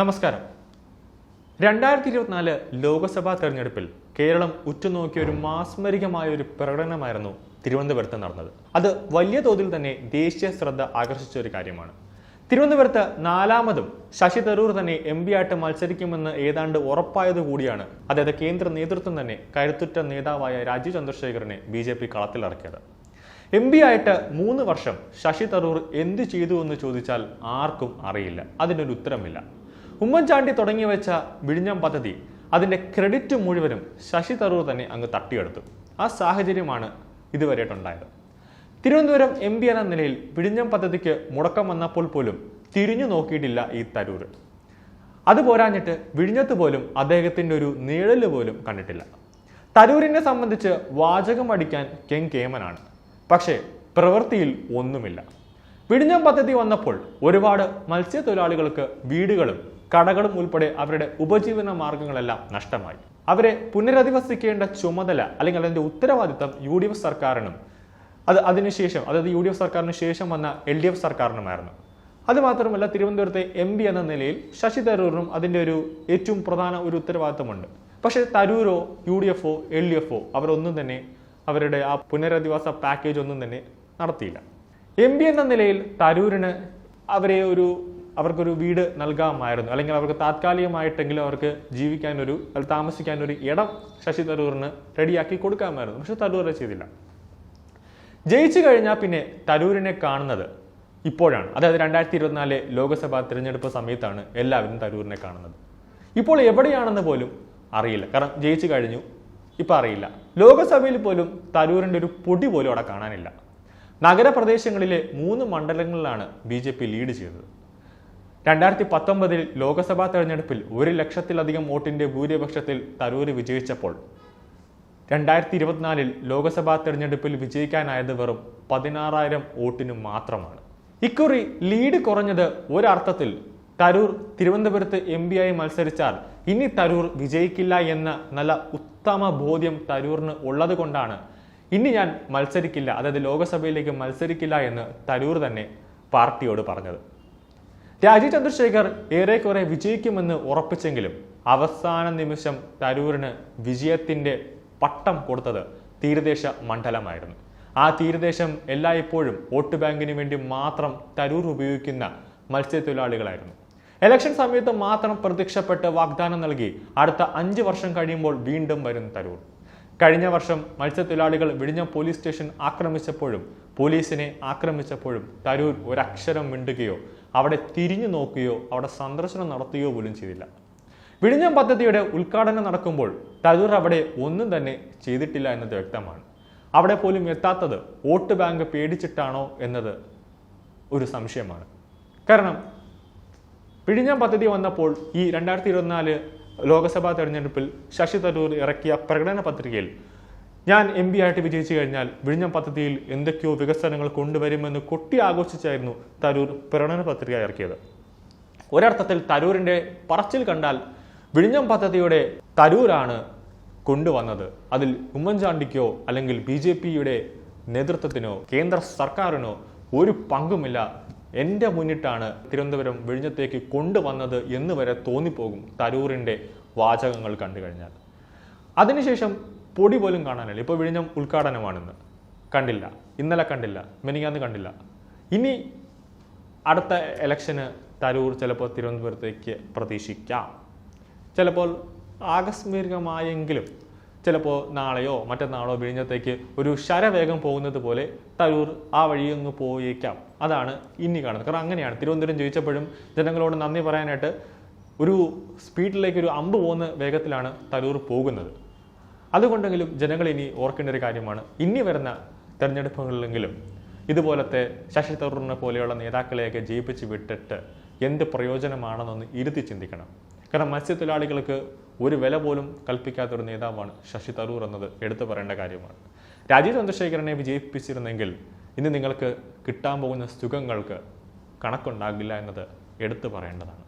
നമസ്കാരം. രണ്ടായിരത്തി ഇരുപത്തിനാല് ലോക്സഭാ തെരഞ്ഞെടുപ്പിൽ കേരളം ഉറ്റുനോക്കിയ ഒരു മാസ്മരികമായ ഒരു പ്രകടനമായിരുന്നു തിരുവനന്തപുരത്ത് നടന്നത്. അത് വലിയ തോതിൽ തന്നെ ദേശീയ ശ്രദ്ധ ആകർഷിച്ച ഒരു കാര്യമാണ്. തിരുവനന്തപുരത്ത് നാലാമതും ശശി തരൂർ തന്നെ എം പി ആയിട്ട് മത്സരിക്കുമെന്ന് ഏതാണ്ട് ഉറപ്പായത് കൂടിയാണ് അതായത് കേന്ദ്ര നേതൃത്വം തന്നെ കരുത്തുറ്റ നേതാവായ രാജീവ് ചന്ദ്രശേഖരനെ ബി ജെ പി കളത്തിലിറക്കിയത് എം പി ആയിട്ട് മൂന്ന് വർഷം ശശി തരൂർ എന്ത് ചെയ്തു എന്ന് ചോദിച്ചാൽ ആർക്കും അറിയില്ല. അതിനൊരു ഉത്തരമില്ല. ഉമ്മൻചാണ്ടി തുടങ്ങി വെച്ച വിഴിഞ്ഞം പദ്ധതി അതിന്റെ ക്രെഡിറ്റ് മുഴുവനും ശശി തരൂർ തന്നെ അങ്ങ് തട്ടിയെടുത്തു. ആ സാഹചര്യമാണ് ഇതുവരെയായിട്ടുണ്ടായത് തിരുവനന്തപുരം എം പി എന്ന നിലയിൽ വിഴിഞ്ഞം പദ്ധതിക്ക് മുടക്കം വന്നപ്പോൾ പോലും തിരിഞ്ഞു നോക്കിയിട്ടില്ല ഈ തരൂർ. അത് പോരാഞ്ഞിട്ട് വിഴിഞ്ഞത്ത് പോലും അദ്ദേഹത്തിന്റെ ഒരു നിഴൽ പോലും കണ്ടിട്ടില്ല. തരൂരിനെ സംബന്ധിച്ച് വാചകം അടിക്കാൻ കെൻ കേമനാണ്. പക്ഷേ പ്രവൃത്തിയിൽ ഒന്നുമില്ല. വിഴിഞ്ഞം പദ്ധതി വന്നപ്പോൾ ഒരുപാട് മത്സ്യത്തൊഴിലാളികൾക്ക് വീടുകളും കടകളും ഉൾപ്പെടെ അവരുടെ ഉപജീവന മാർഗങ്ങളെല്ലാം നഷ്ടമായി. അവരെ പുനരധിവസിക്കേണ്ട ചുമതല അല്ലെങ്കിൽ അതിന്റെ ഉത്തരവാദിത്തം യു ഡി എഫ് സർക്കാരിനും അത് അതിനുശേഷം അതായത് യു ഡി എഫ് സർക്കാരിന് ശേഷം വന്ന എൽ ഡി എഫ് സർക്കാരിനുമായിരുന്നു. അതുമാത്രമല്ല തിരുവനന്തപുരത്തെ എം പി എന്ന നിലയിൽ ശശി തരൂരിനും അതിന്റെ ഒരു ഏറ്റവും പ്രധാന ഒരു ഉത്തരവാദിത്തമുണ്ട്. പക്ഷേ തരൂരോ യു ഡി എഫോ എൽ ഡി എഫോ അവരൊന്നും തന്നെ അവരുടെ ആ പുനരധിവാസ പാക്കേജ് ഒന്നും തന്നെ നടത്തിയില്ല. എം പി എന്ന നിലയിൽ തരൂരിന് അവരെ ഒരു അവർക്കൊരു വീട് നൽകാമായിരുന്നു. അല്ലെങ്കിൽ അവർക്ക് താത്കാലികമായിട്ടെങ്കിലും അവർക്ക് ജീവിക്കാനൊരു താമസിക്കാനൊരു ഇടം ശശി തരൂറിന് റെഡിയാക്കി കൊടുക്കാമായിരുന്നു. പക്ഷെ തരൂർ ചെയ്തില്ല. ജയിച്ചു കഴിഞ്ഞാൽ പിന്നെ തരൂരിനെ കാണുന്നത് ഇപ്പോഴാണ്. അതായത് രണ്ടായിരത്തി ഇരുപത്തിനാല് ലോക്സഭാ തിരഞ്ഞെടുപ്പ് സമയത്താണ് എല്ലാവരും തരൂരിനെ കാണുന്നത്. ഇപ്പോൾ എവിടെയാണെന്ന് പോലും അറിയില്ല. കാരണം ജയിച്ചു കഴിഞ്ഞു. ഇപ്പം അറിയില്ല. ലോകസഭയിൽ പോലും തരൂരിന്റെ ഒരു പൊടി പോലും അവിടെ കാണാനില്ല. നഗരപ്രദേശങ്ങളിലെ മൂന്ന് മണ്ഡലങ്ങളിലാണ് ബി ലീഡ് ചെയ്തത്. രണ്ടായിരത്തി പത്തൊമ്പതിൽ ലോക്സഭാ തെരഞ്ഞെടുപ്പിൽ ഒരു ലക്ഷത്തിലധികം വോട്ടിന്റെ ഭൂരിപക്ഷത്തിൽ തരൂര് വിജയിച്ചപ്പോൾ രണ്ടായിരത്തി ഇരുപത്തിനാലിൽ ലോക്സഭാ തെരഞ്ഞെടുപ്പിൽ വിജയിക്കാനായത് വെറും പതിനാറായിരം വോട്ടിനു മാത്രമാണ്. ഇക്കുറി ലീഡ് കുറഞ്ഞത് ഒരർത്ഥത്തിൽ തരൂർ തിരുവനന്തപുരത്ത് എം പി ആയി മത്സരിച്ചാൽ ഇനി തരൂർ വിജയിക്കില്ല എന്ന നല്ല ഉത്തമ ബോധ്യം തരൂറിന് ഉള്ളത് കൊണ്ടാണ് ഇനി ഞാൻ മത്സരിക്കില്ല അതായത് ലോക്സഭയിലേക്ക് മത്സരിക്കില്ല എന്ന് തരൂർ തന്നെ പാർട്ടിയോട് പറഞ്ഞത്. രാജീവ് ചന്ദ്രശേഖർ ഏറെക്കുറെ വിജയിക്കുമെന്ന് ഉറപ്പിച്ചെങ്കിലും അവസാന നിമിഷം തരൂരിന് വിജയത്തിന്റെ പട്ടം കൊടുത്തത് തീരദേശ മണ്ഡലമായിരുന്നു. ആ തീരദേശം എല്ലായ്പ്പോഴും വോട്ട് ബാങ്കിന് വേണ്ടി മാത്രം തരൂർ ഉപയോഗിക്കുന്ന മത്സ്യത്തൊഴിലാളികളായിരുന്നു. ഇലക്ഷൻ സമയത്ത് മാത്രം പ്രത്യക്ഷപ്പെട്ട് വാഗ്ദാനം നൽകി അടുത്ത അഞ്ച് വർഷം കഴിയുമ്പോൾ വീണ്ടും വരും തരൂർ. കഴിഞ്ഞ വർഷം മത്സ്യത്തൊഴിലാളികൾ വിഴിഞ്ഞ പോലീസ് സ്റ്റേഷൻ ആക്രമിച്ചപ്പോഴും പോലീസിനെ ആക്രമിച്ചപ്പോഴും തരൂർ ഒരക്ഷരം മിണ്ടുകയോ അവിടെ തിരിഞ്ഞു നോക്കുകയോ അവിടെ സന്ദർശനം നടത്തുകയോ പോലും ചെയ്തില്ല. വിഴിഞ്ഞം പദ്ധതിയുടെ ഉദ്ഘാടനം നടക്കുമ്പോൾ തരൂർ അവിടെ ഒന്നും തന്നെ ചെയ്തിട്ടില്ല എന്നത് വ്യക്തമാണ്. അവിടെ പോലും എത്താത്തത് വോട്ട് ബാങ്ക് പേടിച്ചിട്ടാണോ എന്നത് ഒരു സംശയമാണ്. കാരണം വിഴിഞ്ഞം പദ്ധതി വന്നപ്പോൾ ഈ രണ്ടായിരത്തി ഇരുപത്തിനാല് ലോക്സഭാ തെരഞ്ഞെടുപ്പിൽ ശശി തരൂർ ഇറക്കിയ പ്രകടന പത്രികയിൽ ഞാൻ എം പി ആയിട്ട് വിജയിച്ചു കഴിഞ്ഞാൽ വിഴിഞ്ഞം പദ്ധതിയിൽ എന്തൊക്കെയോ വികസനങ്ങൾ കൊണ്ടുവരുമെന്ന് കൊട്ടി ആഘോഷിച്ചായിരുന്നു തരൂർ പ്രകടന പത്രിക ഇറക്കിയത്. ഒരർത്ഥത്തിൽ തരൂരിന്റെ പറച്ചിൽ കണ്ടാൽ വിഴിഞ്ഞം പദ്ധതിയുടെ തരൂരാണ് കൊണ്ടുവന്നത്. അതിൽ ഉമ്മൻചാണ്ടിക്കോ അല്ലെങ്കിൽ ബി ജെ പിയുടെ നേതൃത്വത്തിനോ കേന്ദ്ര സർക്കാരിനോ ഒരു പങ്കുമില്ല. എന്റെ മുന്നിട്ടാണ് തിരുവനന്തപുരം വിഴിഞ്ഞത്തേക്ക് കൊണ്ടുവന്നത് എന്ന് വരെ തോന്നിപ്പോകും തരൂരിന്റെ വാചകങ്ങൾ കണ്ടു കഴിഞ്ഞാൽ അതിനുശേഷം പൊടി പോലും കാണാനില്ല. ഇപ്പോൾ വിഴിഞ്ഞം ഉദ്ഘാടനമാണെന്ന്. കണ്ടില്ല. ഇന്നലെ കണ്ടില്ല. മെനിങ്ങാന്ന് കണ്ടില്ല. ഇനി അടുത്ത ഇലക്ഷന് തരൂർ ചിലപ്പോൾ തിരുവനന്തപുരത്തേക്ക് പ്രതീക്ഷിക്കാം. ചിലപ്പോൾ ആകസ്മികമായെങ്കിലും ചിലപ്പോൾ നാളെയോ മറ്റന്നാളോ വിഴിഞ്ഞത്തേക്ക് ഒരു ശരവേഗം പോകുന്നത് പോലെ തരൂർ ആ വഴി അങ്ങ് പോയേക്കാം. അതാണ് ഇനി കാണുന്നത്. കാരണം അങ്ങനെയാണ്. തിരുവനന്തപുരം ജയിച്ചപ്പോഴും ജനങ്ങളോട് നന്ദി പറയാനായിട്ട് ഒരു സ്പീഡിലേക്ക് ഒരു അമ്പ് പോകുന്ന വേഗത്തിലാണ് തരൂർ പോകുന്നത്. അതുകൊണ്ടെങ്കിലും ജനങ്ങൾ ഇനി ഓർക്കേണ്ട ഒരു കാര്യമാണ്. ഇനി വരുന്ന തെരഞ്ഞെടുപ്പുകളിലെങ്കിലും ഇതുപോലത്തെ ശശി തരൂറിനെ പോലെയുള്ള നേതാക്കളെയൊക്കെ ജയിപ്പിച്ച് വിട്ടിട്ട് എന്ത് പ്രയോജനമാണെന്നൊന്ന് ഇരുത്തി ചിന്തിക്കണം. കാരണം മത്സ്യത്തൊഴിലാളികൾക്ക് ഒരു വില പോലും കൽപ്പിക്കാത്തൊരു നേതാവാണ് ശശി തരൂർ എന്നത് എടുത്തു പറയേണ്ട കാര്യമാണ്. രാജീവ് ചന്ദ്രശേഖരനെ വിജയിപ്പിച്ചിരുന്നെങ്കിൽ ഇന്ന് നിങ്ങൾക്ക് കിട്ടാൻ പോകുന്ന സുഖങ്ങൾക്ക് കണക്കുണ്ടാകില്ല എന്നത് എടുത്തു പറയേണ്ടതാണ്.